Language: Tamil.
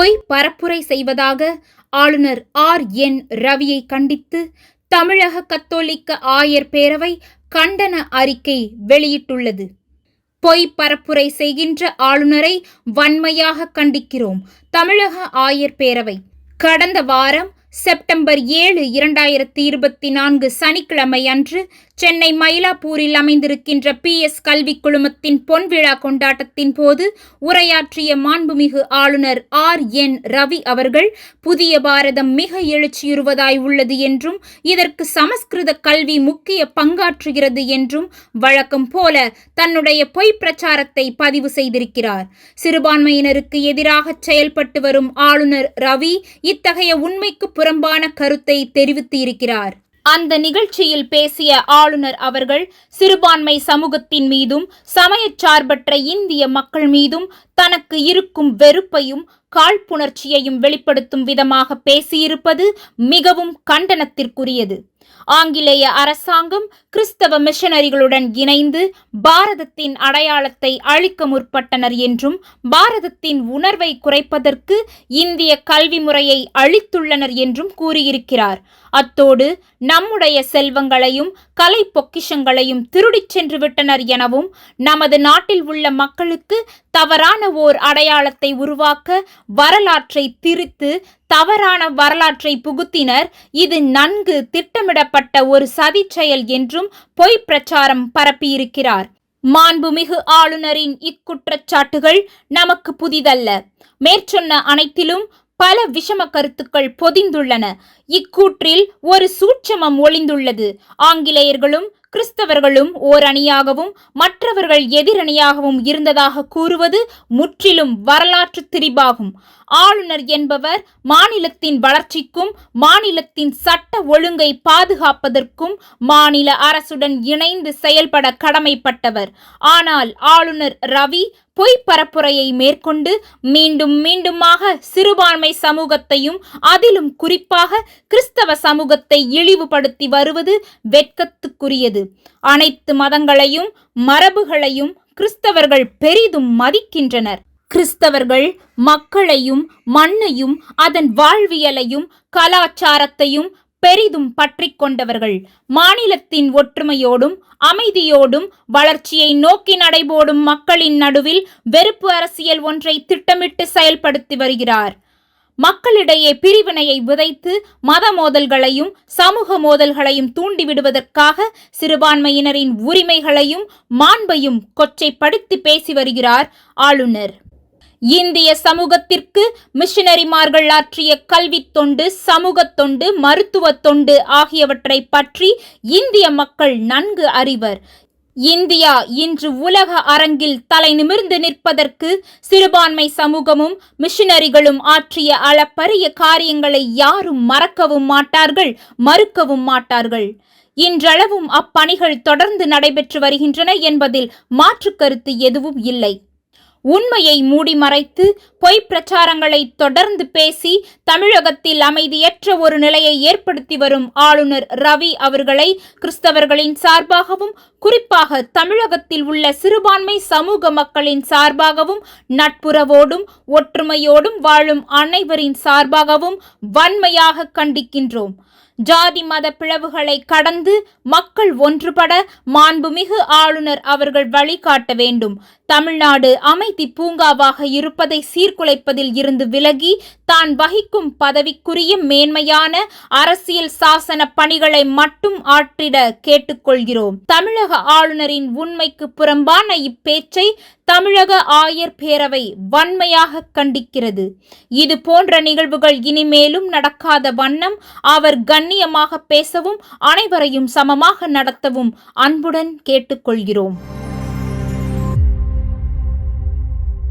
பொய் பரப்புரை செய்வதாக ஆளுநர் ஆர். என். ரவியை கண்டித்து தமிழக கத்தோலிக்க ஆயர் பேரவை கண்டன அறிக்கை வெளியிட்டுள்ளது. பொய் பரப்புரை செய்கின்ற ஆளுநரை வன்மையாக கண்டிக்கிறோம் தமிழக ஆயர் பேரவை. கடந்த வாரம் செப்டம்பர் ஏழு இரண்டாயிரத்தி இருபத்தி நான்கு சனிக்கிழமை அன்று சென்னை மயிலாப்பூரில் அமைந்திருக்கின்ற பி எஸ் கல்விக் குழுமத்தின் பொன்விழா கொண்டாட்டத்தின் போது உரையாற்றிய மாண்புமிகு ஆளுநர் ஆர் என் ரவி அவர்கள் புதிய பாரதம் மிக எழுச்சியுறுவதாய் உள்ளது என்றும் இதற்கு சமஸ்கிருத கல்வி முக்கிய பங்காற்றுகிறது என்றும் வழக்கம் போல தன்னுடைய பொய் பிரச்சாரத்தை பதிவு செய்திருக்கிறார். சிறுபான்மையினருக்கு எதிராக செயல்பட்டு வரும் ஆளுநர் ரவி இத்தகைய உண்மைக்கு புறம்பான கருத்தை தெரிவித்து இருக்கிறார் அந்த நிகழ்ச்சியில் பேசிய ஆளுநர் அவர்கள் சிறுபான்மை சமூகத்தின் மீதும் சமயச்சார்பற்ற இந்திய மக்கள் மீதும் தனக்கு இருக்கும் வெறுப்பையும் காழ்ப்புணர்ச்சியையும் வெளிப்படுத்தும் விதமாக பேசியிருப்பது மிகவும் கண்டனத்திற்குரியது. ஆங்கிலேய அரசாங்கம் கிறிஸ்தவ மிஷனரிகளுடன் இணைந்து பாரதத்தின் அடையாளத்தை அழிக்க முற்பட்டனர் என்றும் பாரதத்தின் உணர்வை குறைப்பதற்கு இந்திய கல்வி முறையை அழித்துள்ளனர் என்றும் கூறியிருக்கிறார். அத்தோடு நம்முடைய செல்வங்களையும் கலை பொக்கிஷங்களையும் திருடிச் சென்று விட்டனர் எனவும் நமது நாட்டில் உள்ள மக்களுக்கு தவறான ஓர் அடையாளத்தை உருவாக்க வரலாற்றை திரித்து தவறான வரலாற்றை புகுத்தினர். இது நன்கு திட்டமிடப்பட்ட ஒரு சதி செயல் என்றும் பொய் பிரச்சாரம் பரப்பியிருக்கிறார். மாண்புமிகு ஆளுநரின் இக்குற்றச்சாட்டுகள் நமக்கு புதிதல்ல. மேற்சொன்ன அனைத்திலும் பல விஷம கருத்துக்கள் பொதிந்துள்ளன. இக்கூற்றில் ஒரு சூட்சமம் ஒளிந்துள்ளது. ஆங்கிலேயர்களும் கிறிஸ்தவர்களும் ஓர் அணியாகவும் மற்றவர்கள் எதிரணியாகவும் இருந்ததாக கூறுவது முற்றிலும் வரலாற்று திரிபாகும். ஆளுநர் என்பவர் மாநிலத்தின் வளர்ச்சிக்கும் மாநிலத்தின் சட்ட ஒழுங்கை பாதுகாப்பதற்கும் மாநில அரசுடன் இணைந்து செயல்பட கடமைப்பட்டவர். ஆனால் ஆளுநர் ரவி பொய் பரப்புரையை மேற்கொண்டு மீண்டும் மீண்டுமாக சிறுபான்மை சமூகத்தையும் அதிலும் குறிப்பாக கிறிஸ்தவ சமூகத்தை இழிவுபடுத்தி வருவது வெட்கத்துக்குரியது. அனைத்து மதங்களையும் மரபுகளையும் கிறிஸ்தவர்கள் பெரிதும் மதிக்கின்றனர். கிறிஸ்தவர்கள் மக்களையும் மண்ணையும் அதன் வாழ்வியலையும் கலாச்சாரத்தையும் பெரிதும் பற்றி கொண்டவர்கள். மாநிலத்தின் ஒற்றுமையோடும் அமைதியோடும் வளர்ச்சியை நோக்கி நடைபோடும் மக்களின் நடுவில் வெறுப்பு அரசியல் ஒன்றை திட்டமிட்டு செயல்படுத்தி வருகிறார். மக்களிடையே பிரிவினையை விதைத்து மத மோதல்களையும் சமூக மோதல்களையும் தூண்டிவிடுவதற்காக சிறுபான்மையினரின் உரிமைகளையும் மாண்பையும் கொச்சைப்படுத்தி பேசி வருகிறார் ஆளுநர். இந்திய சமூகத்திற்கு மிஷனரிமார்கள் ஆற்றிய கல்வி தொண்டு சமூக தொண்டு மருத்துவ தொண்டு ஆகியவற்றை பற்றி இந்திய மக்கள் நன்கு அறிவர். இந்தியா இன்று உலக அரங்கில் தலை நிமிர்ந்து நிற்பதற்கு சிறுபான்மை சமூகமும் மிஷனரிகளும் ஆற்றிய அளப்பரிய காரியங்களை யாரும் மறக்கவும் மாட்டார்கள் மறுக்கவும் மாட்டார்கள். இன்றளவும் அப்பணிகள் தொடர்ந்து நடைபெற்று வருகின்றன என்பதில் மாற்று கருத்து எதுவும் இல்லை. உண்மையை மூடி மறைத்து பொய் பிரச்சாரங்களை தொடர்ந்து பேசி தமிழகத்தில் அமைதியற்ற ஒரு நிலையை ஏற்படுத்தி வரும் ஆளுநர் ரவி அவர்களை கிறிஸ்தவர்களின் சார்பாகவும் குறிப்பாக தமிழகத்தில் உள்ள சிறுபான்மை சமூக மக்களின் சார்பாகவும் நட்புறவோடும் ஒற்றுமையோடும் வாழும் அனைவரின் சார்பாகவும் வன்மையாக கண்டிக்கின்றோம். ஜாதி மத பிளவுகளை கடந்து மக்கள் ஒன்றுபட மாண்புமிகு ஆளுநர் அவர்கள் வழிகாட்ட வேண்டும். தமிழ்நாடு அமைதி பூங்காவாக இருப்பதை சீர்குலைப்பதில் இருந்து விலகி தான் வகிக்கும் பதவிக்குரிய மேன்மையான அரசியல் சாசன பணிகளை மட்டும் ஆற்றிட கேட்டுக்கொள்கிறோம். தமிழக ஆளுநரின் உண்மைக்கு புறம்பான இப்பேச்சை தமிழக ஆயர் பேரவை வன்மையாக கண்டிக்கிறது. இது போன்ற நிகழ்வுகள் இனிமேலும் நடக்காத வண்ணம் அவர் கண்ணியமாக பேசவும் அனைவரையும் சமமாக நடத்தவும் அன்புடன் கேட்டுக்கொள்கிறோம்.